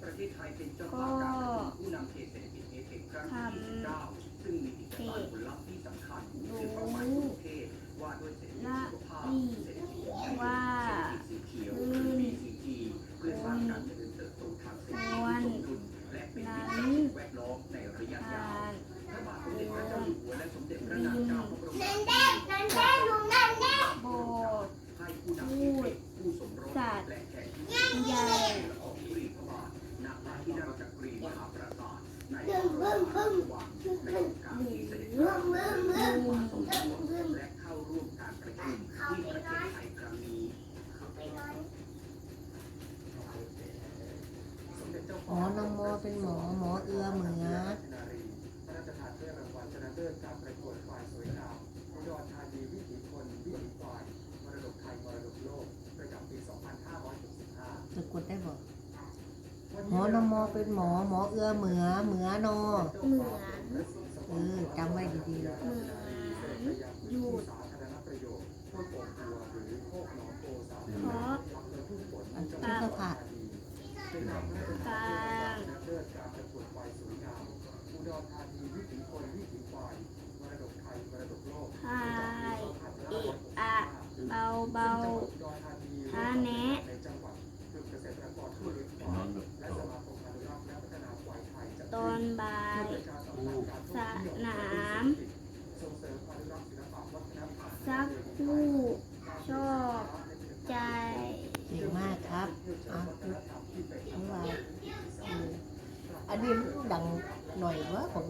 งก็ทำเตะรู้ละอีว่าลื่นควรควรนั้นผ่านเดินริมโบสถ์พูดสัตว์ใหญ่หรือมุม หมอนโมเป็นหมอหมอเอือเหมือ พระราชทานถ้วยรางวัลชนะเลิศการประกวดควายสวยงามอุดรธานีวิถีคนวิถีควายมรดกไทยมรดกโลกประจำปี 2565 สะกดได้บ่หมอนโมเป็นหมอหมอเอือเหมือเหมือนอเหมือนเออจำไว้ดีๆเลยเหมือนหยุดสาธารณประโยชน์พวกโป่งตัวหรือโคกหนองโพสาเพราะอำเภอทุ่งฝนอันจัทุงหวัดกผัดเป็นนำพระราชกทาน ลาง ชนะเลิศการประกวดควายสวยงามอุดรธานีวิถีคนวิถีควายมรดกไทยมรดกโลก พายเอะอะเบาเบาๆฮาแนะ ในจังหวัดกลุ่มเกษตรกรผู้เลี้ยงควายและสมาคมอนุรักษ์และพัฒนาควายไทยจัด ตอนบ่าย ประชาสัมพันธ์การท่อง ส เที่ยวนาม ส่งเสริมอนุรักษ์ศิลปะวัฒนธรรม สักผู้ชอบใจ เก่งมากครับเอาจุดเอาไว้เอออันนี้มันดังหน่อยเว่าผม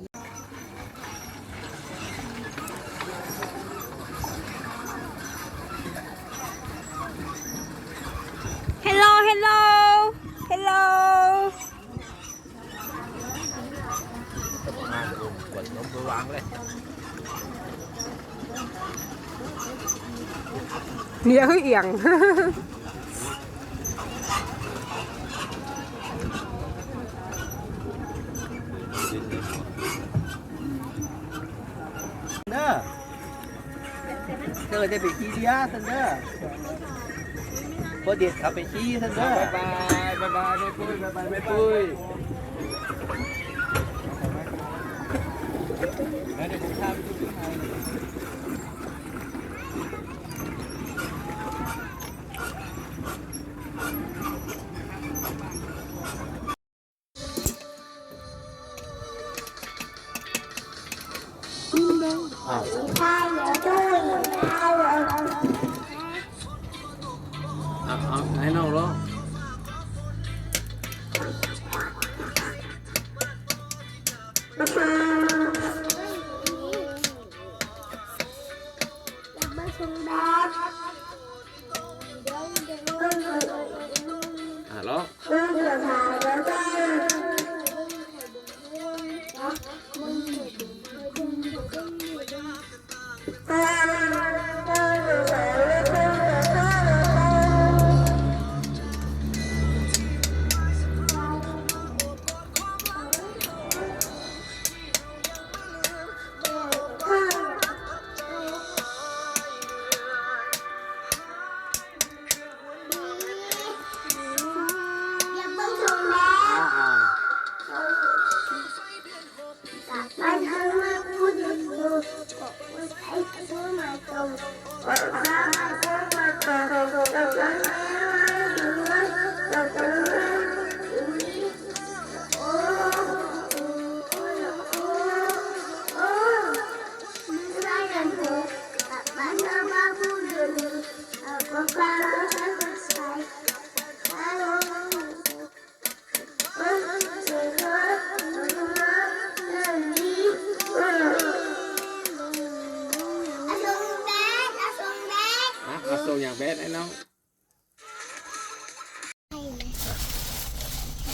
ฮัลโหลฮัลโหลฮัลโหล มาดูก ดล้มตัววางเลยเนี่ยคือเอียงเด้อเธอจะไปขี้เดียสันเด้อพอเด็ดขับไปขี้สันเด้อบายบายบายบายไม่ปุ้ยบายบายไม่ปุ้ยแล้ว เดี๋ยวผมพาไปดูที่ไทยเอาเอาให้น้องร้อง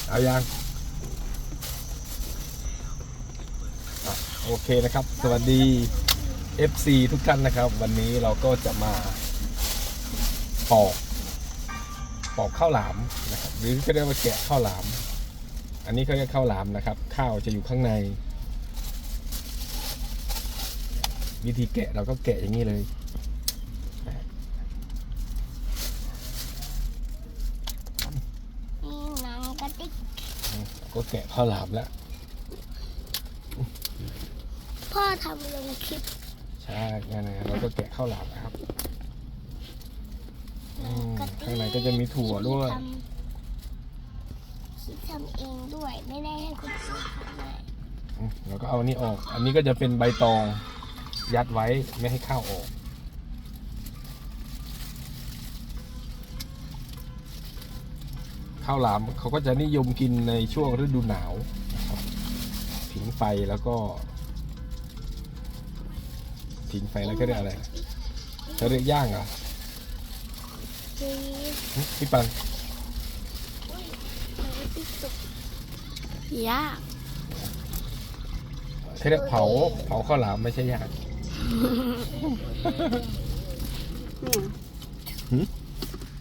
เอายังโอเคนะครับ สวัสดี FC ทุกท่านนะครับ วันนี้เราก็จะมาปอกปอกข้าวหลามนะครับ หรือก็เรียกว่าแกะข้าวหลาม อันนี้เขาเรียกข้าวหลามนะครับ ข้าวจะอยู่ข้างใน วิธีแกะเราก็แกะอย่างนี้เลย ก็แกะข้าวหลามแล้วพ่อทำลงคลิปใช่นั่นนะเราก็แกะข้าวหลามนะครับอืมข้างในก็จะมีถั่วด้วยทำคิดทำเองด้วยไม่ได้ให้คุณครูทำเลยอืมแล้วก็เอาอันนี้ออก อันนี้ก็จะเป็นใบตอง ยัดไว้ไม่ให้ข้าวออก ข้าวหลามเขาก็จะนิยมกินในช่วงฤดูหนาวนะครับผิงไฟแล้วก็ผิงไฟแล้วก็เรียกอะไรเขาเรียกย่างเหรอจีหึพี่ปันยาก เขาเรียกเผาเผาข้าวหลามไม่ใช่ย่างหึอืม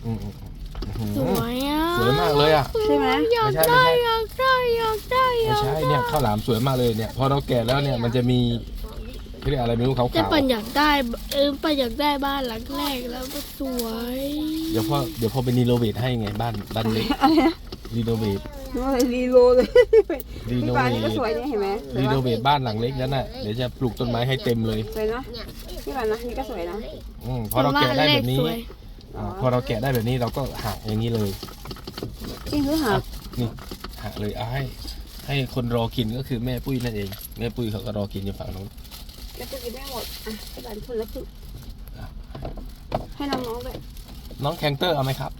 อืมอืม สวยอะสวยมากเลยอะ ใช่ไหม อยากไม่ใช่ได้ไม่ใช่อยากได้อยากได้อไม่ยากใช่ได้เนี่ยข้าวหลามสวยมากเลยเนี่ย พอเราแกะแล้วเนี่ยมันจะมีเขาเรียกอะไรไม่รู้ขาวแต่ปันอยากได้เออปันอยากได้บ้านหลังแรกแล้วก็สวยๆเดี๋ยวพ่อเดี๋ยวพ่อไปรีโนเวทให้ไงบ้านบ้านเล็กรีโนเวทรีโลเลยรีพี่โนปาเวนี่ก็ทสวยเนี่ยเห็นไหมสวยรีปะโนเวทบ้านหลังเล็กนั้นน่ะเดี๋ยวจะปลูกต้นไม้ให้เต็มเลยสวยเนาะพี่ปานะนี่ก็สวยนะอมพอเราแกะได้แบบนี้ สวย อ่าพอเราแกะได้แบบนี้เราก็หักอย่างนี้เลยจริงหรือหานี่หักเลยเอาให้ ให้คนรอกินก็คือแม่ปุ้ยนั่นเอง แม่ปุ้ยเขาก็รอกินอยู่ฝั่งนู้นแล้วก็กินได้หมดอะพี่ปานคนละครึ่งให้น้องๆด้วยน้องแคนเตอร์เอาไหมครับ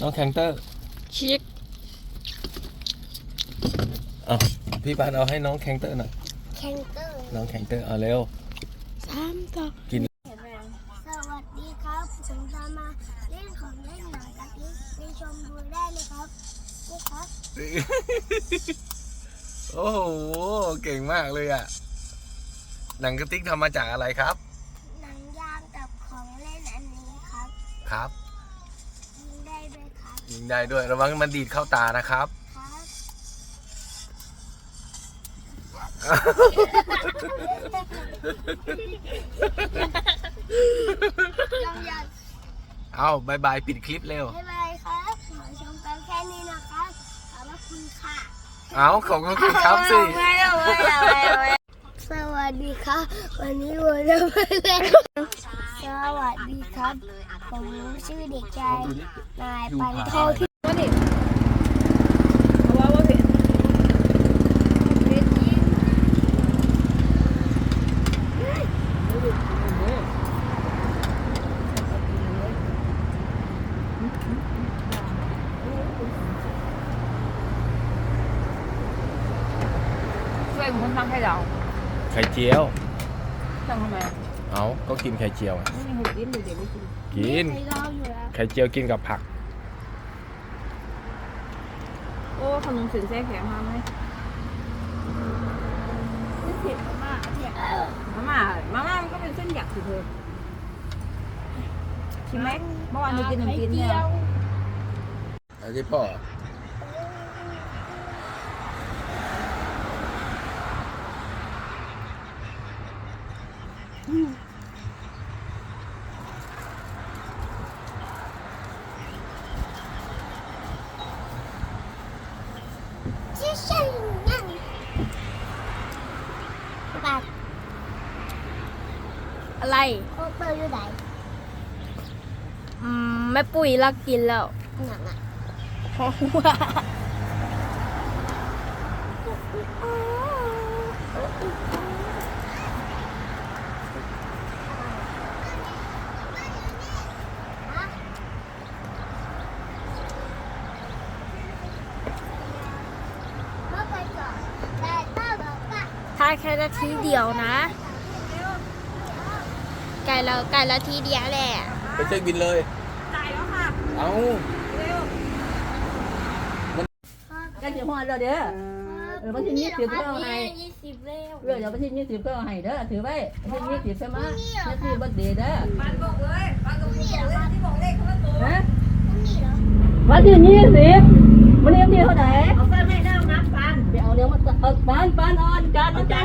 น้องแคนเตอร์ชิคเอาพี่ปานเอาให้น้องแคนเตอร์หน่อยแคนเตอร์น้องแคนเตอร์เอาเร็ว สามต่อ กิน ดูได้เลยครับนี่ครับโอ้โห เก่งมากเลยอะ หนังกระติกทำมาจากอะไรครับ หนังยางกับของเล่นอันนี้ครับครับ ยิงได้ด้วยครับยิงได้ด้วยระวังมันดีดเข้าตานะครับ ครับลองยันเอาบายบายปิดคลิปเร็วบ๊ายบ เอาขอบคุณครับสิ สวัสดีครับ วันนี้เราจะมาเล่นสวัสดีครับ ผมชื่อเด็กชายนายปันโทที่ เอาว่าว่าเผ็ด ช่วยคนทำให้เราไข่เจียวทำทำไมเอาก็กินไข่เจียวอะไม่มีหุบดิ้นเดี๋ยวไม่กินกินไม่รออยู่แล้วไข่เจียวกินกับผัก โอ้ขนมเส้นแซ่แข็งมาไหมเผ็ดมากเนี่ยมาม่ามาม่ามันก็เป็นเส้นหยักสิเธอชิมไหมเมื่อวานเธอกินขนมจีนเนี่ย อันนี้พ่อ อฉันนั่นบัตรอะไรโคเปอร์อยู่ไหนอืมแม่ปุ๋ยรักกินแล้วหนังอะเพราะว่าเมื่อไปก่อนแต่ก็บอกว่าถ้าแค่นาทีเดียวนะไก่ละไก่ละทีเดียวแหละไปเช็คบินเลยจ่ายแล้วค่ะเอากันจะหัวเราเด้อเออวันที่ยี่สิบเท่าไหร่ยี่สิบเร็วเรื่องเดี๋ยววันที่ยี่สิบก็เอาให้เด้อถือไว้วันที่ยี่สิบใช่ไหมนี่คือบัตรเดย์เด้อนี่เหรอครับฮะนี่เหรอวันที่ยี่สิบวันนี้วันที่เท่าไหร่เอาฟันไม่ได้ นับฟันไป